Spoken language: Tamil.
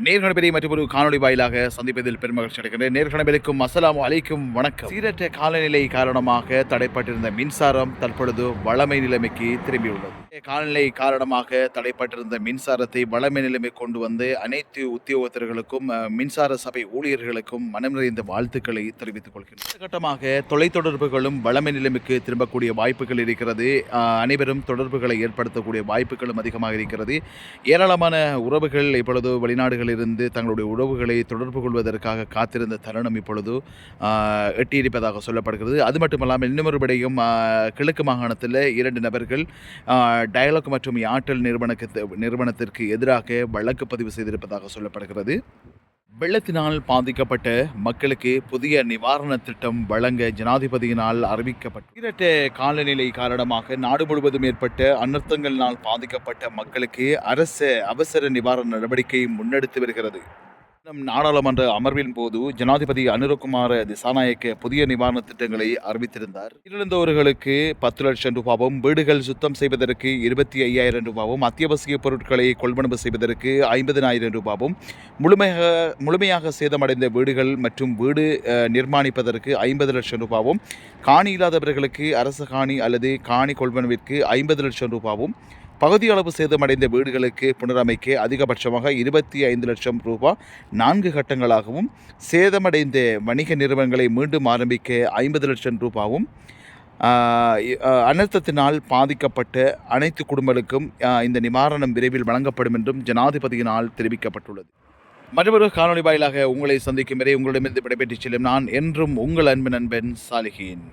நேர்கணபதி மற்றும் ஒரு காணொலி வாயிலாக சந்திப்பதில் பெருமகிழ்ச்சி அடைகின்றேன். நேர்கணபதிக்கும் அஸ்ஸலாமு அலைக்கும் வணக்கம். சீரற்ற காலநிலை காரணமாக தடைப்பட்டிருந்த மின்சாரம் தற்பொழுது வளமை நிலைமைக்கு திரும்பியுள்ளது. காலநிலை காரணமாக தடைப்பட்டிருந்த மின்சாரத்தை வளமை நிலைமை கொண்டு வந்து அனைத்து உத்தியோகத்தர்களுக்கும் மின்சார சபை ஊழியர்களுக்கும் மனம் நிறைந்த வாழ்த்துக்களை தெரிவித்துக் கொள்கிறேன் கட்டமாக தொலைத்தொடர்புகளும் வளமை நிலைமைக்கு திரும்பக்கூடிய வாய்ப்புகள் இருக்கிறது. அனைவரும் தொடர்புகளை ஏற்படுத்தக்கூடிய வாய்ப்புகளும் அதிகமாக இருக்கிறது. ஏராளமான உறவுகள் இப்பொழுது வெளிநாடுகள் நாடுகளிலிருந்து தங்களுடைய உறவுகளை தொடர்பு கொள்வதற்காக காத்திருந்த தருணம் இப்பொழுது எட்டியிருப்பதாக சொல்லப்படுகிறது. அது மட்டுமல்லாமல் இன்னொரு விடையும் கிழக்கு மாகாணத்தில் இரண்டு நபர்கள் டயலாக் மற்றும் ஏர்டெல் நிறுவனக்கு நிறுவனத்திற்கு எதிராக வழக்கு பதிவு செய்திருப்பதாக சொல்லப்படுகிறது. வெள்ளத்தினால் பாதிக்கப்பட்ட மக்களுக்கு புதிய நிவாரண திட்டம் வழங்க ஜனாதிபதியினால் அறிவிக்கப்பட்ட சீரற்ற காலநிலை காரணமாக நாடு முழுவதும் ஏற்பட்ட அனர்த்தங்களினால் பாதிக்கப்பட்ட மக்களுக்கு அரசு அவசர நிவாரண நடவடிக்கை முன்னெடுத்து வருகிறது. நம் நாடாளுமன்ற அமர்வின் போது ஜனாதிபதி அனுரகுமார திசாநாயக்க புதிய நிவாரண திட்டங்களை அறிவித்திருந்தார். இழந்தவர்களுக்கு பத்து லட்சம் ரூபாவும் வீடுகள் சுத்தம் செய்வதற்கு இருபத்தி ஐயாயிரம் ரூபாவும் அத்தியாவசிய பொருட்களை கொள்வனவு செய்வதற்கு ஐம்பதினாயிரம் ரூபாவும் முழுமையாக முழுமையாக சேதமடைந்த வீடுகள் மற்றும் வீடு நிர்மாணிப்பதற்கு ஐம்பது லட்சம் ரூபாவும் காணி இல்லாதவர்களுக்கு அரசு காணி அல்லது காணி கொள்வனவிற்கு ஐம்பது லட்சம் ரூபாவும் பகுதியளவு சேதமடைந்த வீடுகளுக்கு புனரமைக்க அதிகபட்சமாக இருபத்தி ஐந்து லட்சம் ரூபாய் நான்கு கட்டங்களாகவும் சேதமடைந்த வணிக நிறுவனங்களை மீண்டும் ஆரம்பிக்க ஐம்பது லட்சம் ரூபாவும் அனர்த்தத்தினால் பாதிக்கப்பட்ட அனைத்து குடும்பங்களுக்கும் இந்த நிவாரணம் விரைவில் வழங்கப்படும் என்றும் ஜனாதிபதியினால் தெரிவிக்கப்பட்டுள்ளது. மற்றொரு காணொலி வாயிலாக உங்களை சந்திக்கும் வரை உங்களிடமிருந்து விடைபெற்றுச் செல்லும் நான் என்றும் உங்கள் அன்பு நண்பன் சாலிகின்